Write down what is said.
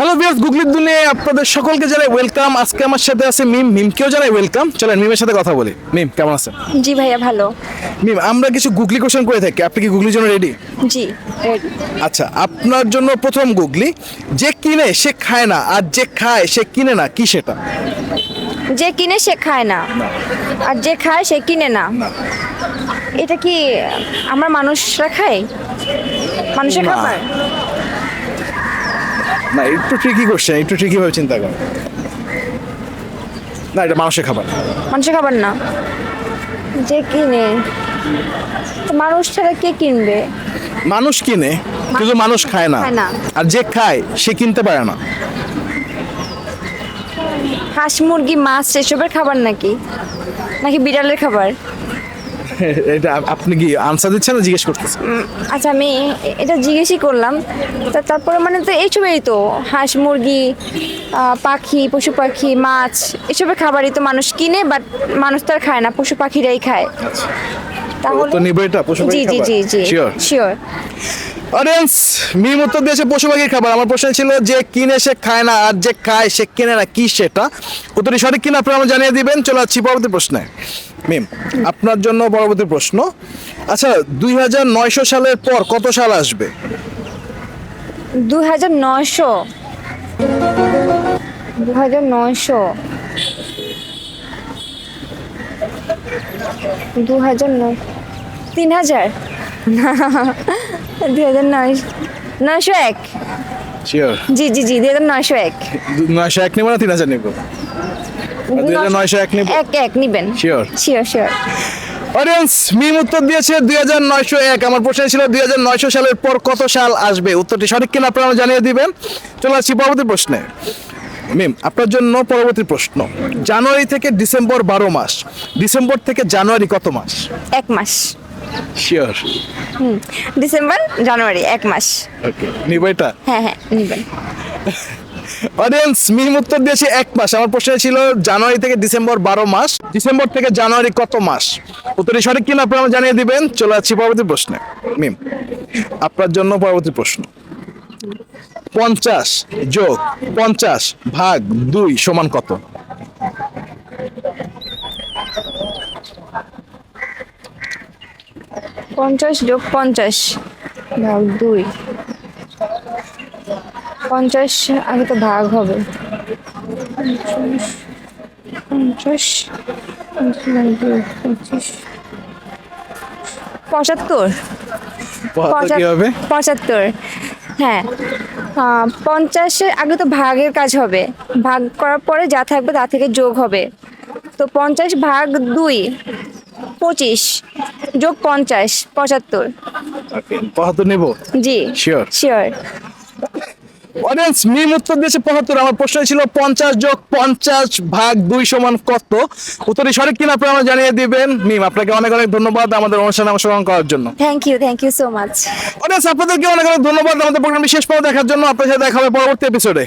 Hello বিয়াস গুগলির দুনিয়ায় আপনাদের সকলকে জানাই ওয়েলকাম আজকে আমার সাথে আছে মিম। মিমকেও জানাই ওয়েলকাম চলেন মিমের সাথে কথা বলি। মিম কেমন আছেন? জি ভাইয়া ভালো। মিম আমরা কিছু গুগলি কোশ্চেন করে থাকি। আপনি কি গুগলির জন্য রেডি জি আচ্ছা আপনার জন্য প্রথম গুগলি যে কিনে সে খায় না আর যে খায় সে কিনে না কি সেটা? যে কিনে সে খায় না আর যে খায় সে কিনে না। এটা কি আমরা মানুষরা খাই মানুষের। খাবার? না একটু ট্রিকি কোশ্চেন একটু ট্রিকি ভাবে চিন্তা করেন না এটা মানুষের খাবার। মানুষের খাবার না। যে কিনে তো মানুষ ছাড়া কে কিনবে? মানুষ কিনে কিন্তু মানুষ খায় না। খায় না। আর যে খায় সে কিনতে পারে না। হাঁস মুরগি মাছ এসবের খাবার নাকি? নাকি বিড়ালের খাবার? এটা আপনি কি আনসার দিচ্ছেন না জিজ্ঞেস করতেছেন? আচ্ছা আমি এটা জিজ্ঞেসই করলাম। তা তারপরে মানে তো এইসবেই তো হাঁস মুরগি পাখি পশু পাখি মাছ এসবের খাবারই তো মানুষ কিনে বাট মানুষ তো আর খায় না পশু পাখিরাই খায়। তাহলে তো নিবে এটা পশু জি জি জি জি শিওর শিওর অডিয়েন্স মিম উত্তর দিয়েছে পশু পাখির খাবার। আমার প্রশ্ন ছিল যে কিনে সে খায় না আর যে খায় সে কিনে না, কি সেটা? উত্তরটি সঠিক কিনা আপনারা আমাকে জানিয়ে দিবেন। চলে যাচ্ছি পরবর্তী প্রশ্নে। মিম, আপনার জন্য পরবর্তী প্রশ্ন। আচ্ছা দুই হাজার নয়শো সালের পর কত সাল আসবে? দু হাজার নয়শো। দু হাজার নয়শো। দু হাজার নয় তিন হাজার। দুই হাজার নয় নয়শো এক। শিওর জি জি জি দুই হাজার নয়শো এক। নয়শো এক নিবো না তিন হাজার নিবো? দুই হাজার নয়শো এক নিবো? এক এক নিবেন। Sure sure sure audience Mim উত্তর দিয়েছে দুই হাজার নয়শো এক। আমার প্রশ্ন ছিল দুই হাজার নয়শো সালের পর কত সাল আসবে? উত্তরটি সঠিক কিনা আপনারা জানিয়ে দিবেন। চলে আসছি পরবর্তী প্রশ্নে। মিম আপনার জন্য পরবর্তী প্রশ্ন। জানুয়ারি থেকে ডিসেম্বর বারো মাস। ডিসেম্বর থেকে জানুয়ারি কত মাস? এক মাস। শিওর ডিসেম্বর জানুয়ারি এক মাস। ওকে নিব এটা? হ্যাঁ হ্যাঁ নিবেন অডিয়েন্স মিম উত্তর দিয়েছে এক মাস। আমার প্রশ্ন ছিল জানুয়ারি থেকে ডিসেম্বর বারো মাস। ডিসেম্বর থেকে জানুয়ারি কত মাস? উত্তরটি সঠিক কিনা আপনারা আমাকে জানিয়ে দিবেন। চলে যাচ্ছি পরবর্তী প্রশ্নে। মিম আপনার জন্য পরবর্তী প্রশ্ন। পঞ্চাশ যোগ পঞ্চাশ ভাগ দুই সমান কত? পঞ্চাশ যোগ পঞ্চাশ। ভাগ দুই। পঞ্চাশ আগে তো ভাগ হবে। পঞ্চাশ পঁচাত্তর। পঁচাত্তর হ্যাঁ। পঞ্চাশের আগে তো ভাগের কাজ হবে। ভাগ করার পরে যা থাকবে তা থেকে যোগ হবে। তো পঞ্চাশ ভাগ দুই। পঁচিশ যোগ পঞ্চাশ পঁচাত্তর। পঁচাত্তর নেব? জি। শিওর শিওর অডিয়েন্স মিম উত্তর দিয়েছে পঁচাত্তর। আমার প্রশ্ন ছিল পঞ্চাশ যোগ পঞ্চাশ ভাগ দুই সমান কত? উত্তরটি সঠিক কিনা আপনারা আমাকে জানিয়ে দিবেন। মিম আপনাকে অনেক অনেক ধন্যবাদ আমাদের অনুষ্ঠানে অংশগ্রহণ করার জন্য। Thank you thank you so much audience আপনাদেরকে অনেক অনেক ধন্যবাদ। আমাদের প্রোগ্রামটি শেষ পর্যন্ত দেখার জন্য। আপনার সাথে দেখা হবে পরবর্তী এপিসোডে